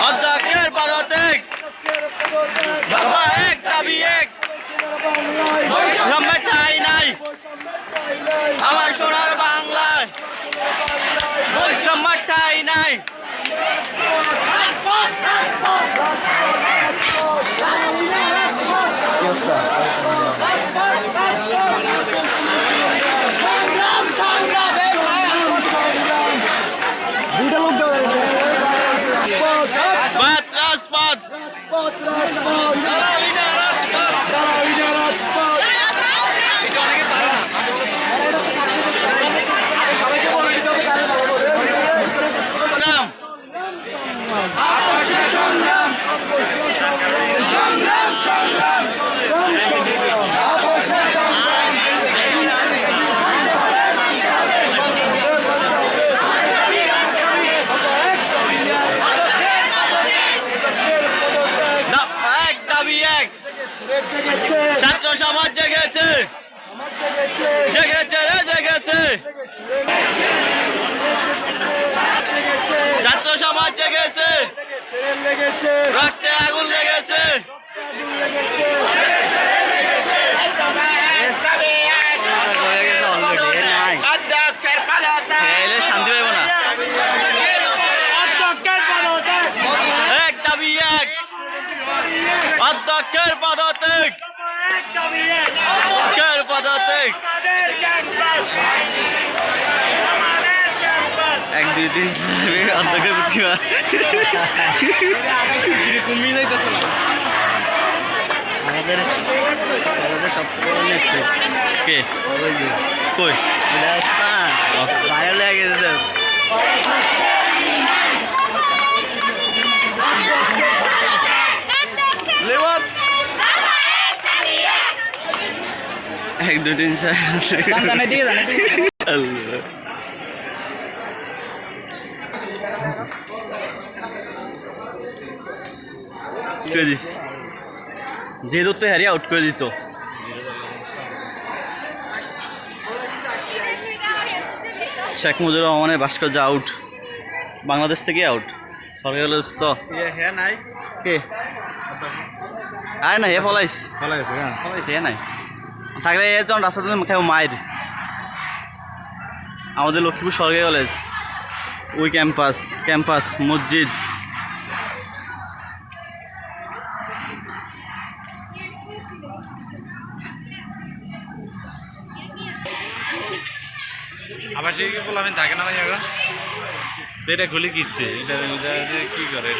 অধ্যক্ষের পদত্যাগ বাবা এক দাবি এক বৈষম্যের ঠাই নাই আমার সোনার বাংলায় বৈষম্যের ঠাই নাই রাজপথ দালালি না রাজপথ ছাত্র সমাজ জেগেছে। জেগেছে রে, জেগেছে। ছাত্র সমাজ জেগেছে। রক্তে আগুন লেগেছে। শান্তি পাইব এক দাবি এক। অধ্যক্ষের পদত্যাগ অধ্যক্ষের পদত্যাগ এক দুই তিন চার আমাদের আমাদের সবথেকে নেত্রী কে কই ভাইরাল হয়ে গেছে এক দুই তিন চার আল্লাহ করে দিস যে হারিয়ে আউট করে দিত শেখ মুজিবুর রহমানের ভাস্কর্য আউট বাংলাদেশ থেকে আউট সরকার হলো তো। কে? আয় না হে ফলাইস। ফলাইছে হে নাই। থাকলে যখন রাস্তাতে খাইব মায়ের। আমাদের লক্ষ্মীপুর সরকারি কলেজ ওই ক্যাম্পাস ক্যাম্পাস মসজিদ। আবার সেই বললাম থাকে না ভাই এটা কিচ্ছে এটা কি করে